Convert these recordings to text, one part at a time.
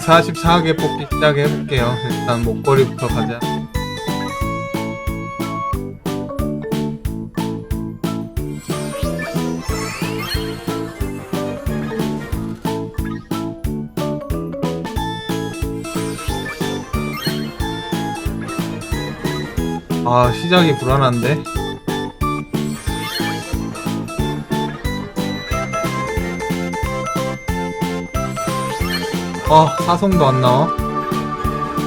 144개 뽑기 시작해 볼게요. 일단 목걸이부터 가자. 아, 시작이 불안한데? 어, 사성도 안 나와.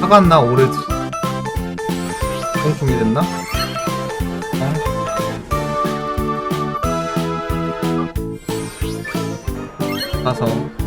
화가 안 나, 오래. 공품이 됐나? 어? 사성.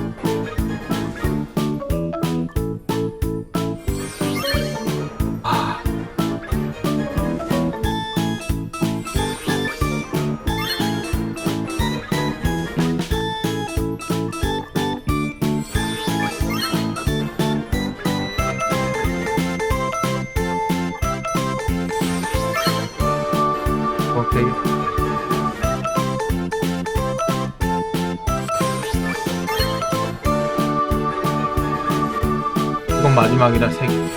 오케이. 이건 마지막이라 세 개.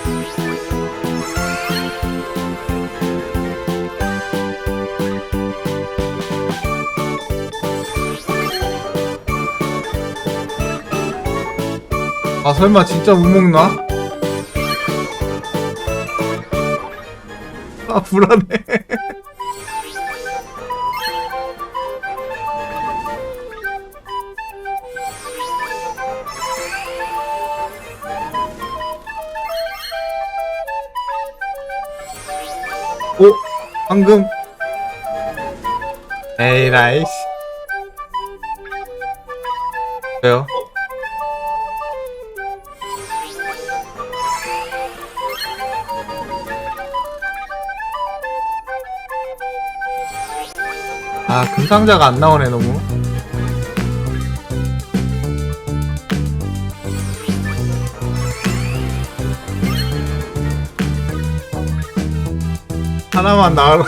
아 설마 진짜 못 먹나? 아 불안해. 오 황금. 에이 라이씨 왜요? 아 금상자가 안 나오네 너무 하나만 나와라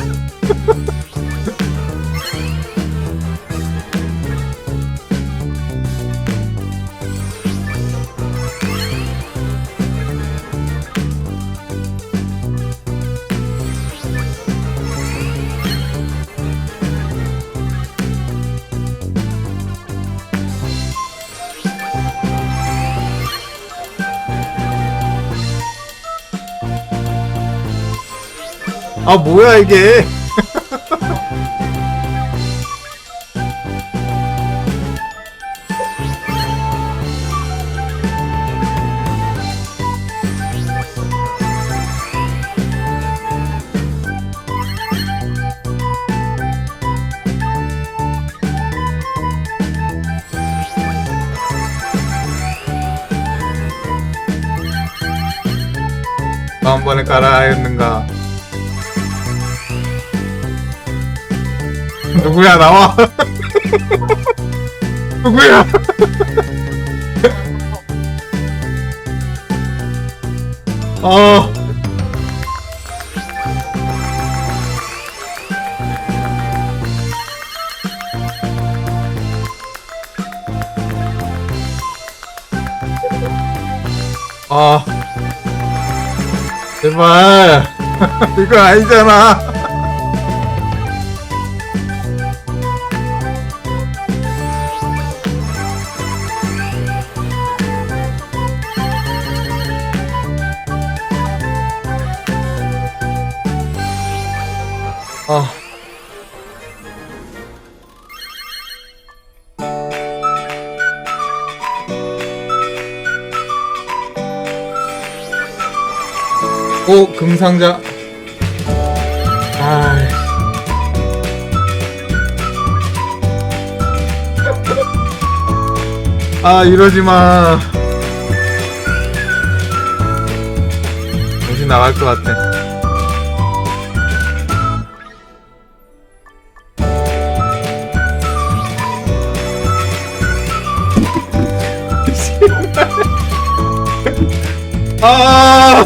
아 뭐야 이게? 다음번에 가라 했는가 누구야 나와? 누구야? 어. 아, 제발. 이거 아니잖아. 아. 오, 금상자. 아. 아, 이러지 마. 정신 나갈 것 같 아!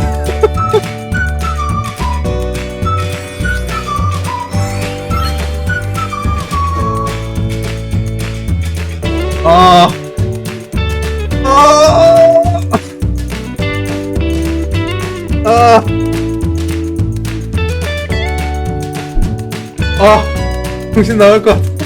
아. 아. 아. 아. 정신 나갈 것 같아.